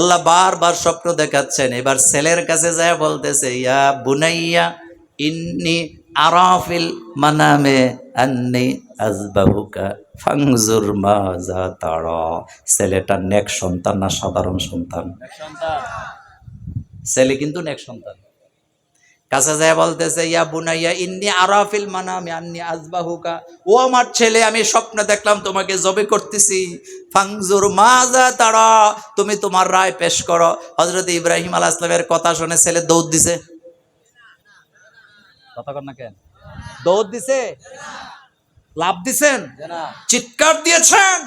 আল্লাহ বারবার স্বপ্ন দেখাচ্ছেন। এবার ছেলের কাছে যায় বলতেছে ইয়া বুনাইয়া ইন্নি আরাফিল মানামে আন্নি আজবাহুকা ফাংজুর মাজা তারা ছেলেটা নেক সন্তান না সাধারণ সন্তান। ছেলে কিন্তু নেক সন্তান। কাছে যায় বলতেছে ইয়া বুনাইয়া ইন্নি আরাফিল মানামে আন্নি আজবাহুকা ও আমার ছেলে আমি স্বপ্ন দেখলাম তোমাকে জবে করতেছি। ফাংজুর মাজা তারা তুমি তোমার রায় পেশ করো। হজরত ইব্রাহিম আলাহ ইসলামের কথা শুনে ছেলে দৌড় দিছে। কথা কর না কেন? দৌড় দিছে? লাভ দিছেন? চিৎকার দিয়েছেন?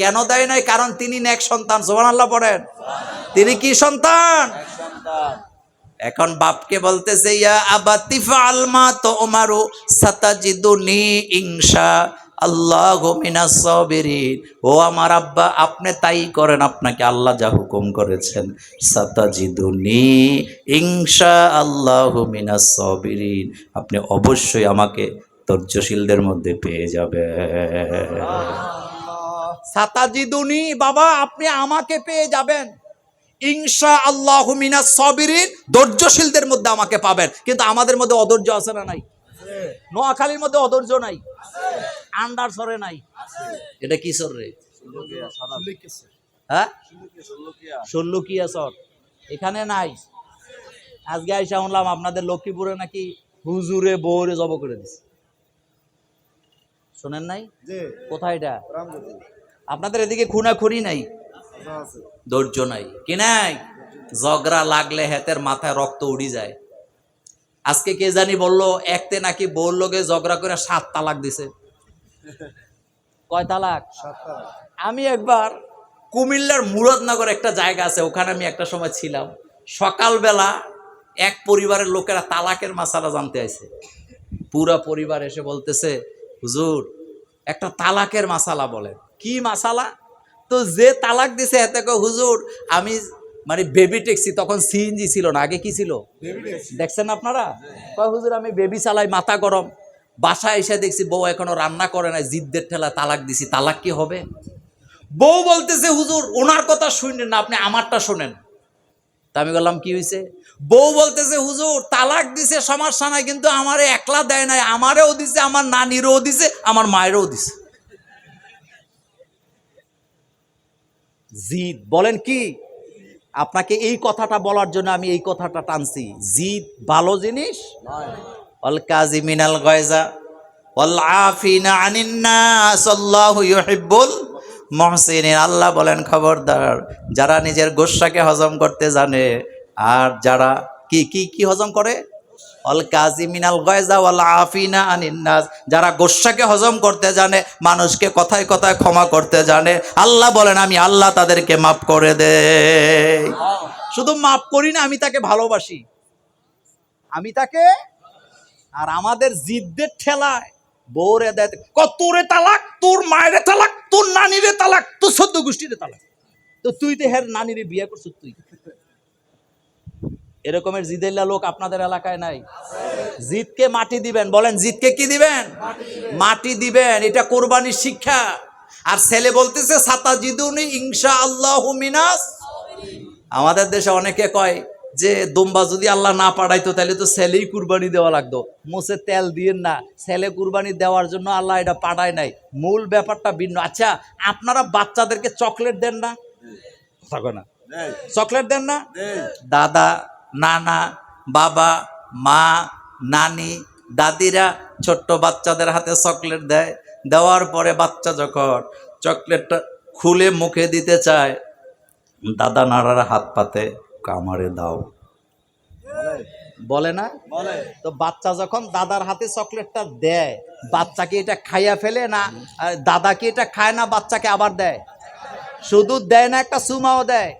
কেন দেয় নাই? কারণ তিনি নেক সন্তান সোহান আল্লাহ পড়েন। তিনি কি সন্তান। এখন বাপকে বলতেছে, ইয়া আবাতিফা আলমা তো ওমারু সাতাজিদুনি ইনশা আল্লাহ ও আমার আব্বা, আপনি তাই করেন, আপনাকে আল্লাহ যা হুকুম করেছেন। সাতাজিদুনি ইনশা আল্লাহ সাবিরিন। আপনি অবশ্যই আমাকে ধৈর্যশীলদের মধ্যে পেয়ে যাবে সাতাজিদুনি, বাবা, আপনি আমাকে পেয়ে যাবেন। ইনশা আল্লাহ মিনা সবিরিন ধৈর্যশীলদের মধ্যে আমাকে পাবেন। কিন্তু আমাদের মধ্যে অধৈর্য আছে না নাই? নোয়াখালীর মধ্যে অধৈর্য নাই? আন্ডার সরে নাই? এটা কি সর রে? হ্যাঁ? ষোল্লকিয়া সর। এখানে নাই। আজকে আইসা শুনলাম আপনাদের লক্ষ্মীপুরে নাকি হুজুরে বউরে জব করে দিছে। শোনেন নাই? কোথায় এটা? আপনাদের এদিকে খুনাখুনি নাই? ধৈর্য নাই। কি নাই? ঝগড়া লাগলে হেতের মাথায় রক্ত উড়ি যায়। আজকে কে জানি বলল, একতে নাকি বউর লোকে ঝগড়া করে সাত তালাক দিছে। কয় তালাক? আমি একবার কুমিল্লার মুরাদনগর একটা জায়গা আছে, ওখানে আমি একটা সময় ছিলাম। সকালবেলা এক পরিবারের লোকেরা তালাকের মাসালা জানতে আইছে। পুরা পরিবার এসে বলতেছে, হুজুর, একটা তালাকের মাসালা বলেন। কি মাসালা? তো যে তালাক দিছে এতে হুজুর আমি মানে বেবি ট্যাক্সি তখন সিএনজি ছিল না। আগে কি ছিল? দেখছেন আপনারা? কয় হুজুর আমি বেবি চালাই মাথা গরম। বাসায় এসে দেখছি বউ এখনও রান্না করে না জিদ্দের ঠেলা তালাক দিছি। তালাক কি হবে? বউ বলতেছে হুজুর ওনার কথা শুনেন না আপনি আমারটা শোনেন। তা আমি বললাম কি হয়েছে বউ বলতেছে হুজুর তালাক দিছে সমস্যা নাই কিন্তু আমারে একলা দেয় নাই। আমারেও দিছে আমার নানিরও দিছে আমার মায়েরও দিছে। জিদ। বলেন কি? আপনাকে এই কথাটা বলার জন্য আমি এই কথাটা টানছি। জিদ ভালো জিনিস? অল কাজি মিনাল গয়জা অল আল্লাহু বলেন, খবরদার, যারা নিজের গোস্বাকে হজম করতে জানে, আর যারা কি কি কি হজম করে? অল কাজি মিনাল গয়জা ওয়াল আফিনা আনিন্নাস যারা গোস্বাকে হজম করতে জানে, মানুষকে কথায় কথায় ক্ষমা করতে জানে, আল্লাহ বলেন, আমি আল্লাহ তাদেরকে মাফ করে দে। শুধু মাফ করি না, আমি তাকে ভালোবাসি। আমি তাকে আর আমাদের জিদ্দের ঠেলায়, বউরে দেয় কত রে তালাক, তোর মায়ের তালাক, তোর নানিরে তালাক, তোর সদ্য গোষ্ঠীরে তালাক। তো তুই তো হের নানিরে বিয়ে করছিস তুই। এরকমের জিদেল্লা লোক আপনাদের এলাকায় নাই। জিদকে মাটি দিবেন। বলেন জিদকে কি দিবেন? মাটি দিবেন। এটা কোরবানির শিক্ষা। আর ছেলে বলতেছে সাতা জিদুনি ইনশা আল্লাহ মিনাস। আমাদের দেশে অনেকে কয় যে দুম্বা যদি আল্লাহ না পাঠাইতো তাহলে তো ছেলেই কুরবানি দেওয়া লাগতো। মুসে তেল দিয়ে না। ছেলে কুরবানি দেওয়ার জন্য আল্লাহ এটা পাঠায় নাই। মূল ব্যাপারটা ভিন্ন। আচ্ছা আপনারা বাচ্চাদেরকে চকলেট দেন না? কথা কয় না। চকলেট দেন না? দাদা নানা বাবা মা নানি দাদিরা ছোট্ট বাচ্চাদের হাতে চকলেট দেয়। দেওয়ার পরে বাচ্চা যখন চকলেটটা খুলে মুখে দিতে চায় দাদা নাড়ার হাত পাতে কামারে দাও। বলে না? বলে। তো বাচ্চা যখন দাদার হাতে চকলেটটা দেয় বাচ্চাকে এটা খাইয়া ফেলে না? আর দাদাকে এটা খায় না বাচ্চাকে আবার দেয়? শুধু দেয় না একটা সুমাও দেয়।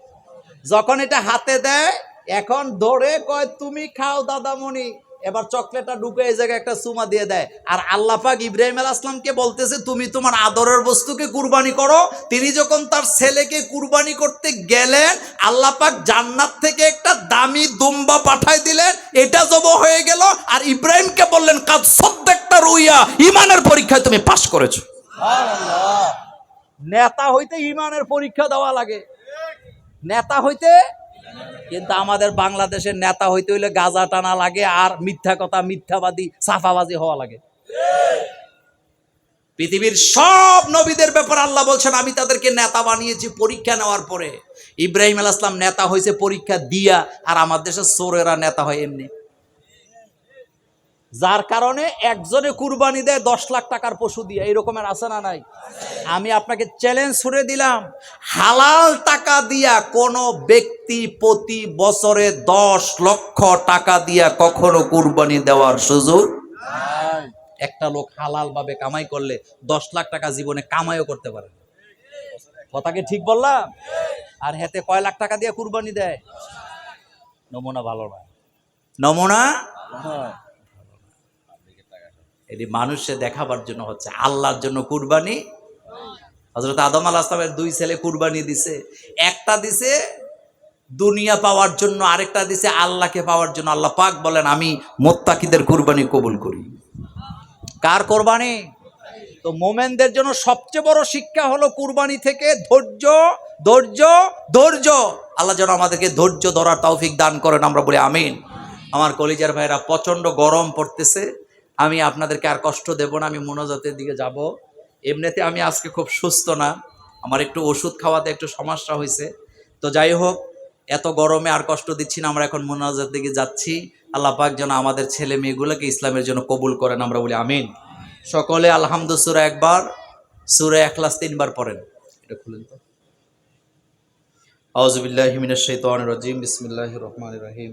যখন এটা হাতে দেয় এখন ধরে কয় তুমি খাও দাদামণি। এবার চকলেটটা ঢুকে এই জায়গায় একটা সুমা দিয়ে দেয়। আর আল্লাহ পাক ইব্রাহিম আল আসলামকে বলতেছে তুমি তোমার আদরের বস্তুকে কুরবানি করো। তিনি যখন তার ছেলেকে কুরবানি করতে গেলেন আল্লাহ পাক জান্নাত থেকে একটা দামি দুম্বা পাঠাই দিলেন। এটা জব হয়ে গেল। আর ইব্রাহিমকে বললেন কাজ সদ্যেকটা রুইয়া ইমানের পরীক্ষায় তুমি পাশ করেছ। নেতা হইতে ইমানের পরীক্ষা দেওয়া লাগে। নেতা হইতে কিন্তু আমাদের বাংলাদেশের নেতা হইতে হইলে গাজা টানা লাগে আর মিথ্যা কথা, মিথ্যাবাদী, সাফাবাজি হওয়া লাগে। পৃথিবীর সব নবীদের ব্যাপারে আল্লাহ বলছেন, আমি তাদেরকে নেতা বানিয়েছি পরীক্ষা নেওয়ার পরে। ইব্রাহিম আল ইসলাম নেতা হয়েছে পরীক্ষা দিয়া, আর আমার দেশের সোরেরা নেতা হয় এমনি। যার কারণে একজনে কুরবানি দেয় দশ লাখ টাকার পশু দিয়ে। এইরকমের আছে না নাই? আমি আপনাকে চ্যালেঞ্জ ছুড়ে দিলাম, হালাল টাকা দিয়া কোনো ব্যক্তি প্রতি বছরে দশ লক্ষ টাকা দিয়া কখনো কুরবানি দেওয়ার সুযোগ একটা লোক হালাল ভাবে কামাই করলে দশ লাখ টাকা জীবনে কামাইও করতে পারে কথাকে ঠিক বললাম? আর হেতে কয় লাখ টাকা দিয়ে কুরবানি দেয়? নমুনা ভালো না নমুনা? এটি মানুষে দেখাবার জন্য হচ্ছে আল্লাহর জন্য কুরবানি। হজরত আদম আল আসলামের দুই ছেলে কুরবানি দিছে। একটা দিছে দুনিয়া পাওয়ার জন্য, আরেকটা দিছে আল্লাহকে পাওয়ার জন্য। আল্লাহ পাক বলেন, আমি মোত্তাকিদের কুরবানি কবুল করি। কার কোরবানি? তো মোমেনদের জন্য সবচেয়ে বড় শিক্ষা হলো কুরবানি থেকে ধৈর্য ধৈর্য ধৈর্য। আল্লাহ যেন আমাদেরকে ধৈর্য ধরার তৌফিক দান করেন, আমরা বলি আমিন। আমার কলিজার ভাইরা প্রচণ্ড গরম পড়তেছে। আমি আপনাদেরকে আর কষ্ট দেব না, আমি মনোজাতের দিকে যাব। এমনিতে আমি আজকে খুব সুস্থ না, আমার একটু ওষুধ খাওয়াতে একটু সমস্যা হয়েছে। তো যাই হোক, এত গরমে আর কষ্ট দিচ্ছি না, আমরা এখন মোনাজাত দিকে যাচ্ছি। আল্লাহ পাক যেন আমাদের ছেলে মেয়েগুলোকে ইসলামের জন্য কবুল করেন, আমরা বলি আমিন। সকলে আলহামদু সুরা একবার, সুরা একলাস তিনবার পড়েন। এটা খুলেন তো। আউজুবিল্লাহ মিনাশ শাইতানির রাজিম, বিসমিল্লাহির রহমানির রহিম।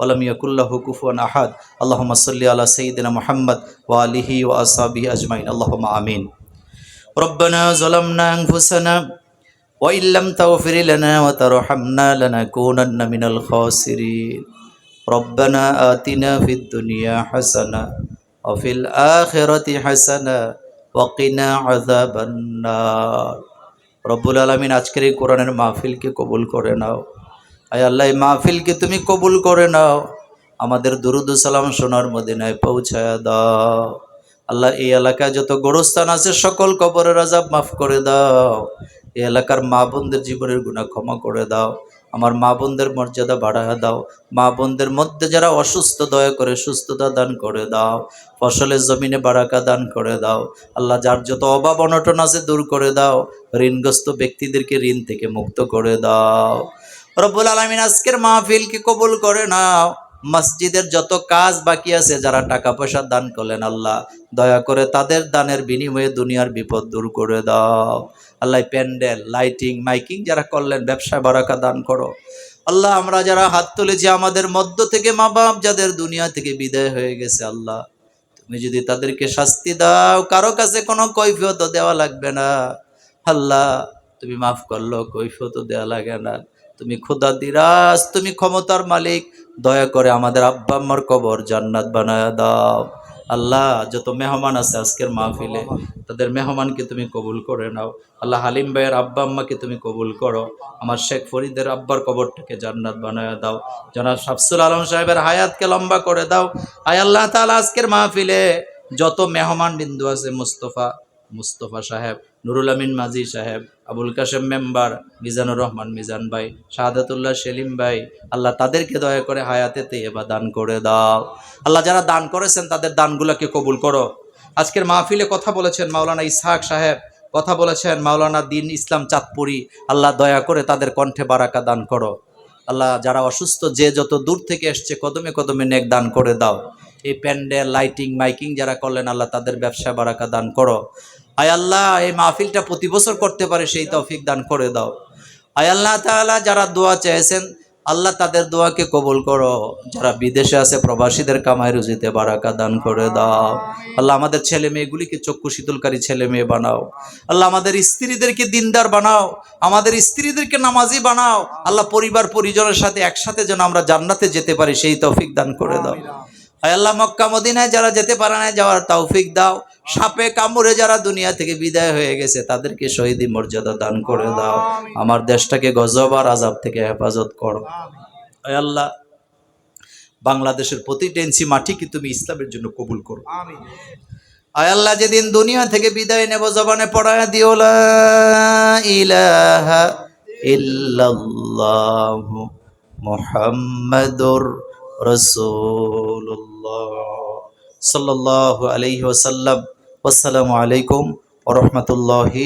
له كفوا احد اللهم صل على سيدنا محمد واله واصحابه اجمعين اللهم امين ربنا ظلمنا انفسنا وان لم تغفر لنا وترحمنا لنكونن من الخاسرين ربنا آتنا في الدنيا حسنه وفي الاخره حسنه وقنا عذاب النار রব্বুল আলমিন আজকের এই কোরআনের মাহফিলকে কবুল করে নাও আয় আল্লাহ মাহফিলকে তুমি কবুল করে নাও। আমাদের দুরুদ সালাম সোনার মদিনায় পৌঁছায় দাও। আল্লাহ, এই এলাকায় যত গোরস্থান আছে, সকল কবরের আজাব মাফ করে দাও। এই এলাকার মা বোনদের জীবনের গুণা ক্ষমা করে দাও। আমার মা বোনদের মর্যাদা বাড়ায় দাও। মা বোনদের মধ্যে যারা অসুস্থ, দয়া করে সুস্থতা দান করে দাও। ফসলের জমিনে বারাকা দান করে দাও। আল্লাহ, যার যত অভাব, অনটন আছে, দূর করে দাও। ঋণগ্রস্ত ব্যক্তিদেরকে ঋণ থেকে মুক্ত করে দাও। রব্বুল আলমিন আজকের মাহফিলকে কবুল করে নাও? মসজিদের যত কাজ বাকি আছে, যারা টাকা পয়সা দান করলেন আল্লাহ, দয়া করে তাদের দানের বিনিময়ে দুনিয়ার বিপদ দূর করে দাও। আল্লাহ, প্যান্ডেল, লাইটিং, মাইকিং যারা করলেন ব্যবসায় বারাকা দান করো। আল্লাহ, আমরা যারা হাত তুলেছি, আমাদের মধ্য থেকে মা বাপ যাদের দুনিয়া থেকে বিদায় হয়ে গেছে আল্লাহ, তুমি যদি তাদেরকে শাস্তি দাও, কারও কাছে কোনো কৈফিয়ত দেওয়া লাগবে না। আল্লাহ, তুমি মাফ করল কৈফিয়ত দেওয়া লাগে না। তুমি খোদা দিরাজ, তুমি ক্ষমতার মালিক, দয়া করে আমাদের আব্বা আম্মার কবর জান্নাত বানায় দাও। আল্লাহ, যত মেহমান আছে আজকের মাহফিলে, তাদের মেহমানকে তুমি কবুল করে নাও। আল্লাহ হালিম ভাইয়ের আব্বা আম্মাকে তুমি কবুল করো। আমার শেখ ফরিদের আব্বার কবরটাকে জান্নাত বানায় দাও। জনাব শাফসুল আলম সাহেবের হায়াতকে লম্বা করে দাও। আয় আল্লাহ তাআলা, আজকের মাহফিলে যত মেহমান বিন্দু আছে, মুস্তফা মুস্তফা সাহেব, নুরুল আমিন মাজি সাহেব আবুল কাশেম মেম্বার, মিজানুর রহমান, মিজান ভাই, শাহাদাতুল্লাহ সেলিম ভাই, আল্লাহ তাদেরকে দয়া করে হায়াতে তেবা দান করে দাও। আল্লাহ যারা দান করেছেন, তাদের দানগুলোকে কবুল করো। আজকের মাহফিলে কথা বলেছেন মাওলানা ইসহাক সাহেব, কথা বলেছেন মাওলানা দিন ইসলাম চাঁদপুরি, আল্লাহ দয়া করে তাদের কণ্ঠে বারাকা দান করো। আল্লাহ যারা অসুস্থ, যে যত দূর থেকে এসছে, কদমে কদমে নেক দান করে দাও। এই প্যান্ডেল, লাইটিং, মাইকিং যারা করলেন, আল্লাহ তাদের ব্যবসা বারাকা দান করো। আয় আল্লাহ, এই মাহফিলটা প্রতি বছর করতে পারে, সেই তৌফিক দান করে দাও। আয় আল্লাহ তাআলা, যারা দোয়া চেয়েছেন, আল্লাহ তাদের দোয়াকে কবুল করো। যারা বিদেশে আছে, প্রবাসীদের কামাই, রুজিতে বারাকা দান করে দাও। আল্লাহ আমাদের ছেলে মেয়েগুলিকে চক্ষু শীতলকারী ছেলে মেয়ে বানাও। আল্লাহ আমাদের স্ত্রীদেরকে দিনদার বানাও। আমাদের স্ত্রীদেরকে নামাজি বানাও। আল্লাহ পরিবার, পরিজনের সাথে একসাথে যেন আমরা জান্নাতে যেতে পারি, সেই তৌফিক দান করে দাও। আল্লাহ মক্কা মদিনায় যারা যেতে পারে না যাওয়ার তৌফিক দাও। সাপে কামড়ে যারা দুনিয়া থেকে বিদায় হয়ে গেছে তাদেরকে শহীদি মর্যাদা দান করে দাও। আমার দেশটাকে গজব আর আজাব থেকে হেফাজত করো। আল্লাহ বাংলাদেশের প্রতিটা ইঞ্চি মাটিকে তুমি ইসলামের জন্য কবুল করো। আয় আল্লাহ যেদিন দুনিয়া থেকে বিদায় নেব জবানে পড়ায় দিও ইলাহা ইল্লাল্লাহু মুহাম্মাদুর রাসূলুল্লাহ। সাল্লাল্লাহু আলাইহি ওসাল্লাম আসসালামু আলাইকুম ও রহমতুল্লাহি